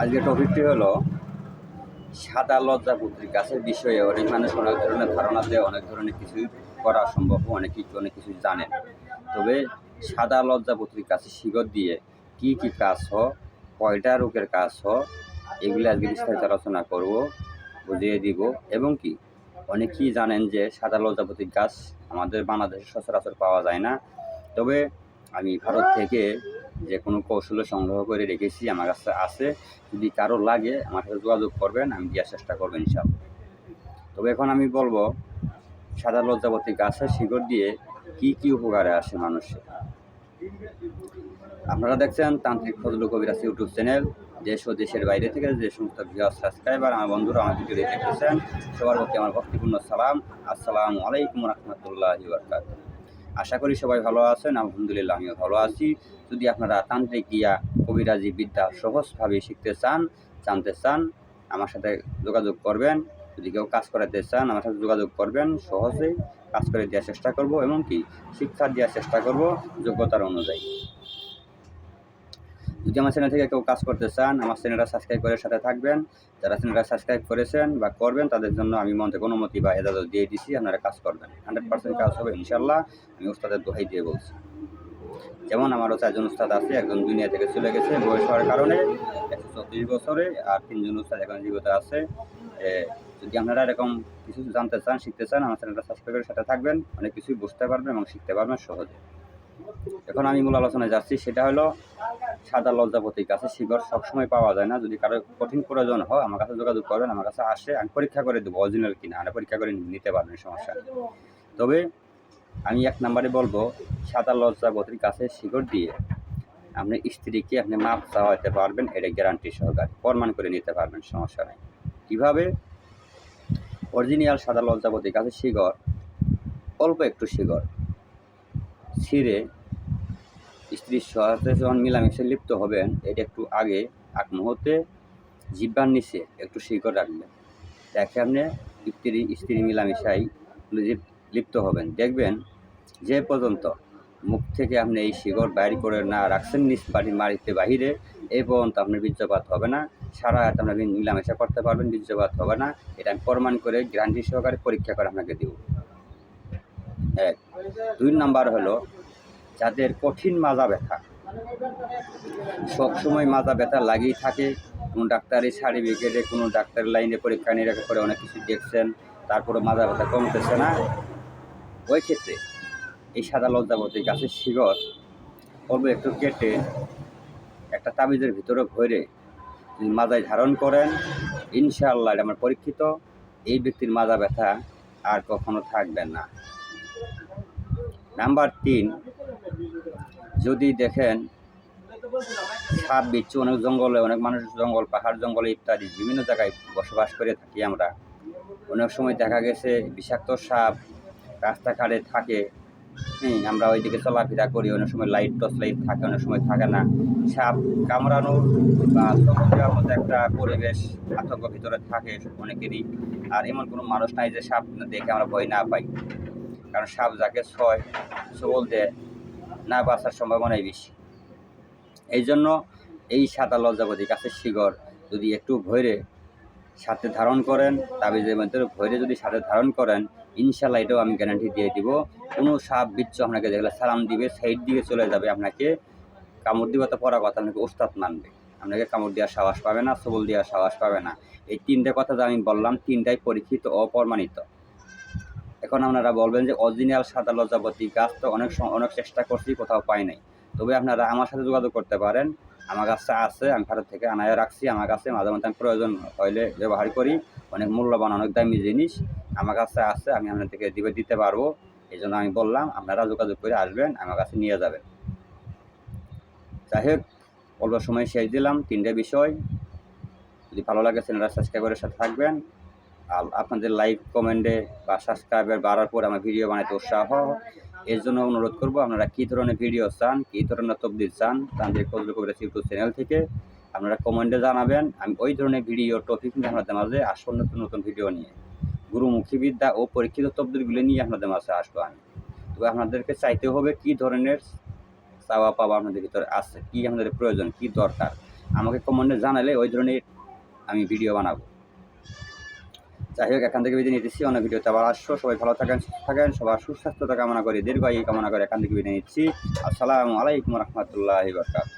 আজকে টপিকটি হলো সাদা লজ্জা পুত্রিক গাছের বিষয়ে অনেক মানুষ অনেক ধরনের ধারণা দেয়, অনেক ধরনের কিছু করা সম্ভব, অনেক কিছু অনেক কিছু জানেন তবে সাদা লজ্জা পুত্রিক গাছের শিকড় দিয়ে কি কি কাজ হ, কয়টা রোগের কাজ হ, এগুলি আজকে বিস্তারিত আলোচনা করব, বুঝিয়ে দিব এবং কি? অনেকেই জানেন যে সাদা লজ্জাপতি গাছ আমাদের বাংলাদেশে সচরাচর পাওয়া যায় না। তবে আমি ভারত থেকে যে কোনো কৌশলে সংগ্রহ করে রেখেছি, আমার কাছে আছে। যদি কারও লাগে, আমার সাথে যোগাযোগ করবেন, আমি দেওয়ার চেষ্টা করবেন ইনশাআল্লাহ। তবে এখন আমি বলব, সাদা লজ্জাপতি গাছের শিকড় দিয়ে কি কি উপকারে আসে মানুষের আপনারা দেখছেন তান্ত্রিক ফজলু কবিরাজ ইউটিউব চ্যানেল। দেশ ও দেশের বাইরে থেকে যে সমস্ত ভিউয়ার সাবস্ক্রাইবার, আমার বন্ধুরা আমার ভিডিও দেখতেছেন সবার প্রতি আমার ভক্তিপূর্ণ সালাম। আসসালামু আলাইকুম রহমতুল্লাহ আশা করি সবাই ভালো আছেন, আলহামদুলিল্লাহ আমিও ভালো আছি। যদি আপনারা তান্ত্রিক গিয়া কবিরাজি বিদ্যা সহজভাবে শিখতে চান, জানতে চান, আমার সাথে যোগাযোগ করবেন, যদি কেউ কাজ করাতে চান, আমার সাথে যোগাযোগ করবেন, সহজেই কাজ করে দেওয়ার চেষ্টা করব এবং কি শিক্ষা দেওয়ার চেষ্টা করব যোগ্যতার অনুযায়ী। যদি আমার চ্যানেল থেকে কেউ কাজ করতে চান, আমার চ্যানেলটা সাবস্ক্রাইব করে সাথে থাকবেন। যারা চ্যানেলটা সাবস্ক্রাইব করেছেন বা করবেন, তাদের জন্য আমি মন থেকে অনুমতি বা এজাজত দিয়ে দিছি, আপনারা কাজ করবেন। হান্ড্রেড পার্সেন্ট কাজ হবে ইনশাল্লাহ আমি ওস্তাদের দোহাই দিয়ে বলছি। যেমন আমারও চারজন উস্তাদ আছে, একজন দুনিয়া থেকে চলে গেছে বয়স হওয়ার কারণে, একশো চব্বিশ বছরে, আর তিনজন উস্তাদ এখন জীবিত আছে। যদি আপনারা এরকম কিছু জানতে চান, শিখতে চান, আমার চ্যানেলটা সাবস্ক্রাইব করে সাথে থাকবেন, অনেক কিছুই বুঝতে পারবেন এবং শিখতে পারবেন সহজে। এখন আমি মূল আলোচনায় যাচ্ছি, সেটা হলো সাদা লজ্জাপতি গাছে শিকড় সবসময় পাওয়া যায় না, যদি কারও কঠিন প্রয়োজন হয়, আমার কাছে যোগাযোগ করবেন, আমার কাছে আসে, আমি পরীক্ষা করে দেবো অরিজিনাল কিনা আমি পরীক্ষা করে নিতে পারবেন, সমস্যা তবে আমি এক নম্বরে বলব, সাদা লজ্জাপতির কাছে শিকড় দিয়ে আপনি স্ত্রীকে আপনি মাপ চাওয়াতে পারবেন, এটা গ্যারান্টি সহকারে। প্রমাণ করে নিতে পারবেন, সমস্যা নেই। কীভাবে? অরিজিনাল সাদা লজ্জাপতি কাছে শিকড়, অল্প একটু শিকড় ছিঁড়ে স্ত্রীর সাথে যখন মিলামিশে লিপ্ত হবেন, এটা একটু আগে এক মুহূর্তে জিব্বার নিচে একটু শিকড় রাখবেন। দেখে আপনি স্ত্রী স্ত্রী মিলামিশাই লিপ- লিপ্ত হবেন। দেখবেন যে পর্যন্ত মুখ থেকে আপনি এই শিকড় বাইর করে না রাখছেন নিজ বাড়ি মারিতে বাহিরে এই পর্যন্ত আপনার বীর্যপাত হবে না। সারা রাত আপনি মিলামেশা করতে পারবেন, বীর্যপাত হবে না। এটা আমি প্রমাণ করে গ্যারান্টি সহকারে পরীক্ষা করে আপনাকে দেব। এক। দুই নাম্বার হলো যাদের কঠিন মাজা ব্যথা। সবসময় মাজা ব্যথা লাগেই থাকে। কোনো ডাক্তারি সার্টিফিকেটে কোনো ডাক্তার লাইনে পরীক্ষা নিরীক্ষা করে অনেক কিছু দেখছেন তারপরে মাজা ব্যথা কমতেছে না। ওই ক্ষেত্রে এই সাদা লজ্জাবতী গাছের শিকড় অল্প একটু কেটে একটা তাবিজের ভিতরে ভরে মাজায় ধারণ করেন, ইনশাআল্লাহ এটা আমার পরীক্ষিত, এই ব্যক্তির মাজা ব্যথা আর কখনো থাকবে না। নাম্বার তিন, যদি দেখেন সাপ, বিচ্ছু, অনেক জঙ্গলে, অনেক মানুষ জঙ্গল, পাহাড়, জঙ্গলে ইত্যাদি বিভিন্ন জায়গায় বসবাস করে থাকি আমরা। অনেক সময় দেখা গেছে বিষাক্ত সাপ রাস্তাঘাটে থাকে হ্যাঁ আমরা ওইদিকে চলাফেরা করি, অনেক সময় লাইট টর্চ লাইট থাকে, অনেক সময় থাকে না। সাপ কামড়ানোর বা দেওয়ার মতো একটা পরিবেশ আতঙ্ক ভিতরে থাকে অনেকেরই। আর এমন কোনো মানুষ নাই যে সাপ দেখে আমরা ভয় না পাই। কারণ সাপ যাকে ছয় সবল দেয় না বাঁচার সম্ভাবনাই বেশি। এই জন্য এই সাদা লজ্জাপতি গাছের শিকড় যদি একটু ভৈরে সাথে ধারণ করেন, তাবিজের মধ্যে ভৈরে যদি সাথে ধারণ করেন ইনশাল্লাহ এটাও আমি গ্যারান্টি দিয়ে দিব। কোনো সাপ, বিচ্ছু আপনাকে দেখলে সালাম দিবে সাইড দিকে চলে যাবে আপনাকে। কামড় দিবে তো পড়া কথা, আপনাকে ওস্তাদ মানবে। আপনাকে কামড় দেওয়ার সাহস পাবে না, সবল দেওয়ার সাহস পাবে না। এই তিনটে কথা যে আমি বললাম, তিনটাই পরীক্ষিত, অপ্রমাণিত। এখন আপনারা বলবেন যে অরিজিনাল সাদা লজ্জাপতি গাছ তো অনেক অনেক চেষ্টা করছি, কোথাও পাই নাই। তবে আপনারা আমার সাথে যোগাযোগ করতে পারেন। আমার কাছে আছে, আমি ভারত থেকে আনায় রাখছি, আমার কাছে মাঝে মাঝে আমি প্রয়োজন হইলে ব্যবহার করি। অনেক মূল্যবান, অনেক দামি জিনিস। আমার কাছে আছে, আমি আপনার থেকে দিবে, দিতে পারব। এই জন্য আমি বললাম, আপনারা যোগাযোগ করে আসবেন, আমার কাছে নিয়ে যাবেন। যাই হোক, অল্প সময় শেষ দিলাম, তিনটে বিষয়। যদি ভালো লাগে চ্যানেলটা সাবস্ক্রাইবের সাথে থাকবেন। আর আপনাদের লাইক কমেন্টে বা সাবস্ক্রাইবার বাড়ার পর আমার ভিডিও বানাতে উৎসাহ। এর জন্য অনুরোধ করব, আপনারা কী ধরনের ভিডিও চান, কী ধরনের তবদিল চান তাদের ফজল কবিরাজ ইউটিউব চ্যানেল থেকে। আপনারা কমেন্টে জানাবেন, আমি ওই ধরনের ভিডিও টপিক নিয়ে আপনাদের মাঝে আসব নতুন নতুন ভিডিও নিয়ে। গুরুমুখী বিদ্যা ও পরীক্ষিত তবদিলগুলি নিয়ে আপনাদের মাঝে আসব আমি। তবে আপনাদেরকে চাইতে হবে কী ধরনের চাওয়া পাওয়া আপনাদের ভিতরে আছে, কী আপনাদের প্রয়োজন, কী দরকার? আমাকে কমেন্টে জানালে ওই ধরনের আমি ভিডিও বানাবো। যাই হোক, এখান থেকে বিদায় নিতেছি অনেক ভিডিওতে আবার আসছো সবাই ভালো থাকেন, সুস্থ থাকেন, সবার সুস্বাস্থ্যতা কামনা করি, দীর্ঘায়ু কামনা করে এখান থেকে বিদায় নিচ্ছি। আসসালামু আলাইকুম রহমতুল্লাহ বরকাত